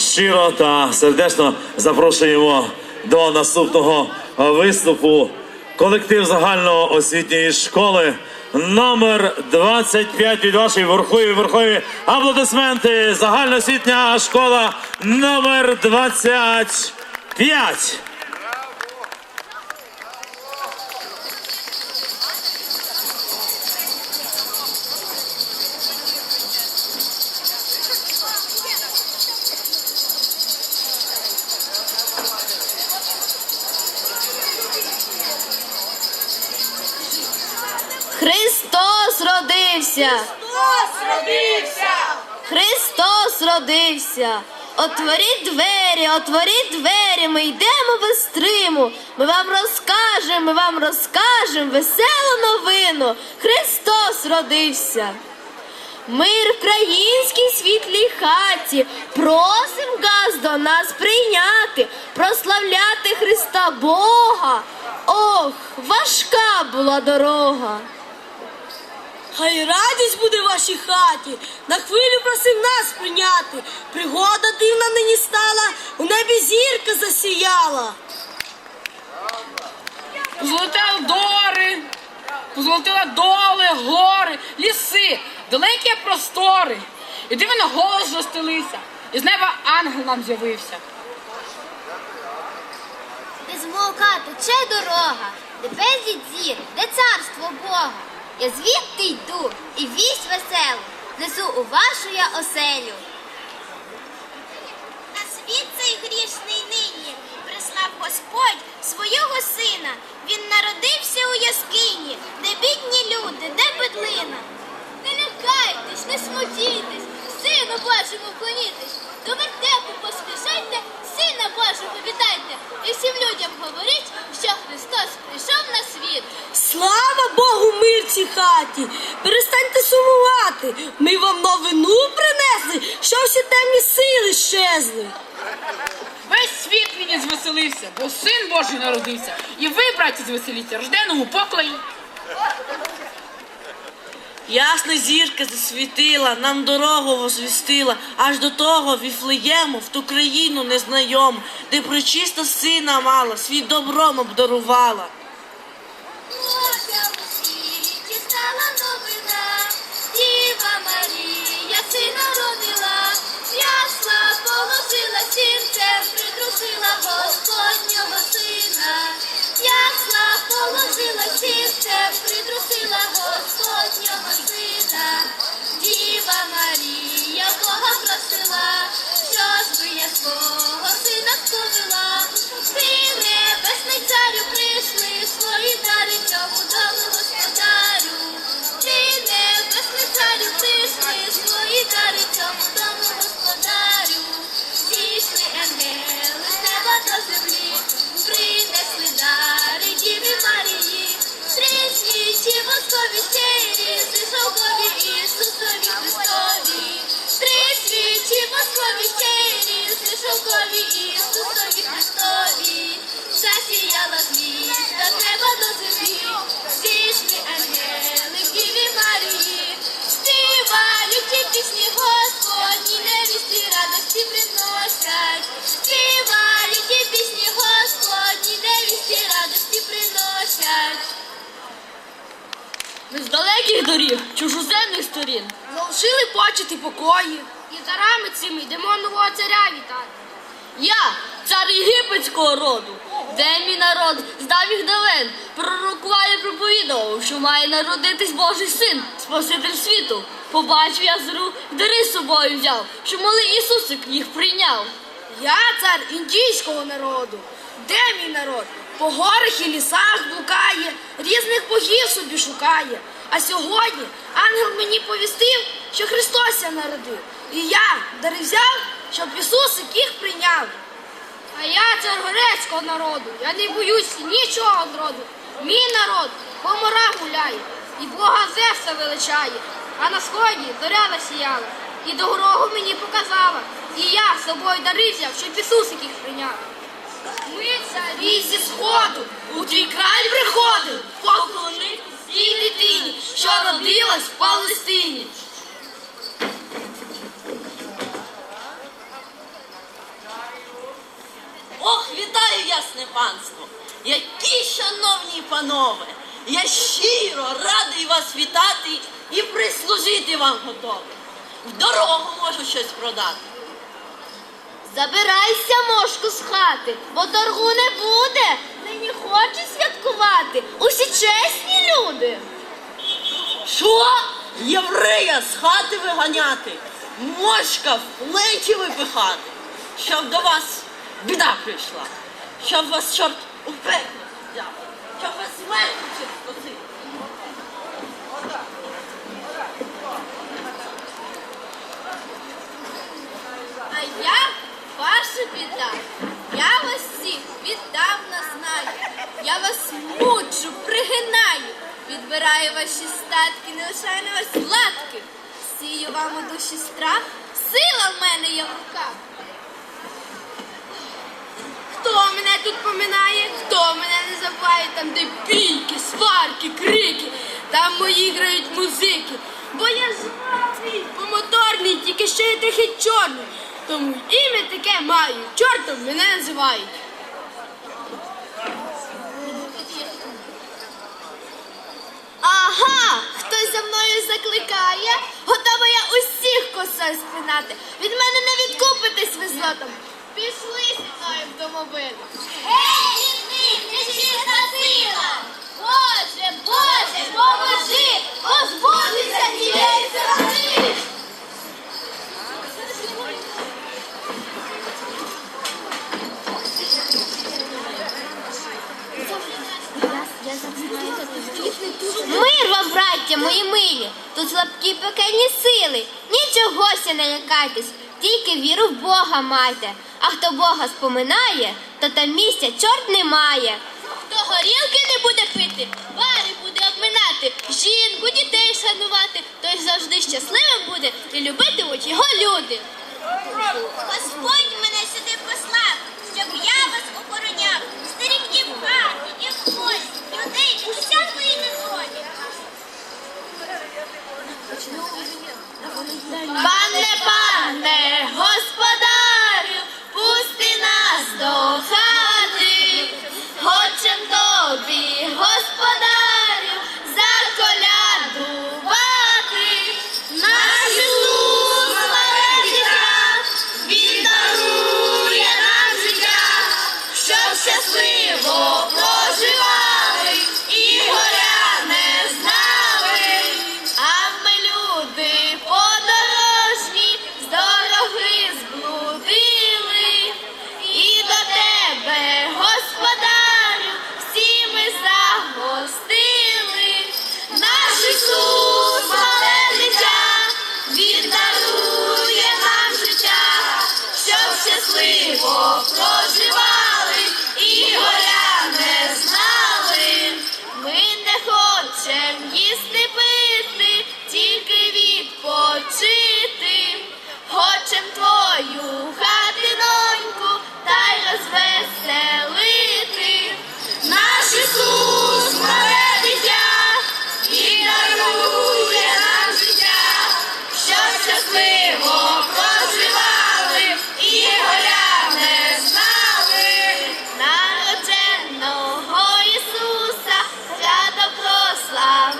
щиро та сердечно запрошуємо до наступного виступу колектив загальноосвітньої школи номер 25 від вашої верхової верхові аплодисменти. Загальноосвітня школа номер 25. Христос родився! Христос родився! Христос родився! Отворіть двері, отворіть двері, ми йдемо без стриму. Ми вам розкажемо, ми вам розкажемо веселу новину. Христос родився. Мир в країнській світлій хаті, просим газ до нас прийняти, прославляти Христа Бога. Ох, важка була дорога. Хай радість буде в вашій хаті, на хвилю просив нас прийняти. Пригода дивна нині стала, у небі зірка засіяла. Позолотила дори, позолотила доли, гори, ліси, далекі простори. І дивно голос розстелився, і з неба ангел нам з'явився. Де змовка тече дорога, де безліч зір, де царство Бога. Я звідти йду і вість веселу несу у вашу я оселю. На світ цей грішний нині прислав Господь свого сина. Він народився у яскині, де бідні люди, де петлина. Не лякайтесь, не смутітесь, сину Божому вклонітесь. До вертепу поспішайте, сина Божого вітайте. І всім людям говоріть, що Христос прийшов на світ. Слава Богу, цій хаті! Перестаньте сумувати. Ми вам новину принесли, що всі темні сили щезли. Весь світ нині звеселився, бо син Божий народився. І ви, браті, звеселіться, рожденому поклоні. Ясна зірка засвітила, нам дорогу возвістила, аж до того віфлеєму, в ту країну незнайому, де причиста сина мала, світ добром обдарувала. Latina, зійшовкові Ісусові Христові. Засіяла звізда з неба до землі, зійшли ангели в Діві Марії. Співають ті пісні Господні, невісті радості приносять. Співають ті пісні Господні, невісті радості приносять. Ми з далеких доріг, чужоземних сторін, залишили почеті покої. І за рами цими йдемо нового царя вітати. Я, цар єгипетського роду, де мій народ з давніх давен пророкував і проповідував, що має народитись Божий син, Спаситель світу. Побачив я зру, дари з собою взяв, що малий Ісусик їх прийняв. Я цар індійського народу. Де мій народ? По горах і лісах блукає, різних богів собі шукає. А сьогодні ангел мені повістив, що Христос я народив. І я дари взяв, щоб Ісусик їх прийняв. А я цар грецького народу, я не боюсь нічого роду. Мій народ по морах гуляє, і Бога Зевса величає, а на сході зоря засіяла, і дорогу мені показала, і я з собою дари взяв, щоб Ісусик їх прийняв. Ми царі зі сходу, у твій край приходив, поклонитись цій дитині, що родилась в Палестині. Ясне панство! Які шановні панове! Я щиро радий вас вітати і прислужити вам готовий. В дорогу можу щось продати. Забирайся, мошку, з хати, бо торгу не буде. Нині хочуть святкувати усі чесні люди. Що? Єврея з хати виганяти, мошка в плечі випихати, щоб до вас біда прийшла, щоб вас чорт у пекло взяв, щоб вас смерть скосив. А я ваша біда. Я вас всіх віддавна знаю. Я вас мучу, пригинаю, відбираю ваші статки, не лишаю на вас латки. Сію вам у душі страх, сила в мене є в руках. Хто мене тут поминає, хто мене не забуває, там де бійки, сварки, крики, там мої грають музики. Бо я жвавий, помоторний, тільки ще й трохи чорний. Тому ім'я таке маю, чортом мене називають. Ага, хтось за мною закликає, готова я усіх косою спинати. Від мене не відкупитись ви злотом. Пішли зі мною в домовину. Гей, ти, нечиста сила! Боже, Боже, поможи! Позбудися тієї сатани! Мир вам, браття, мої милі, тут слабкі пекельні сили. Нічогося не лякайтесь, тільки віру в Бога майте. Хто Бога споминає, то там місця чорт немає. Хто горілки не буде пити, бари буде обминати, жінку, дітей шанувати, той завжди щасливим буде і любитимуть його люди. Господь мене vivo, próximo. 감사합니다.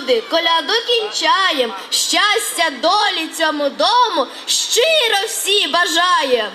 Люди, коляду кінчаєм. Щастя долі цьому дому щиро всі бажаєм.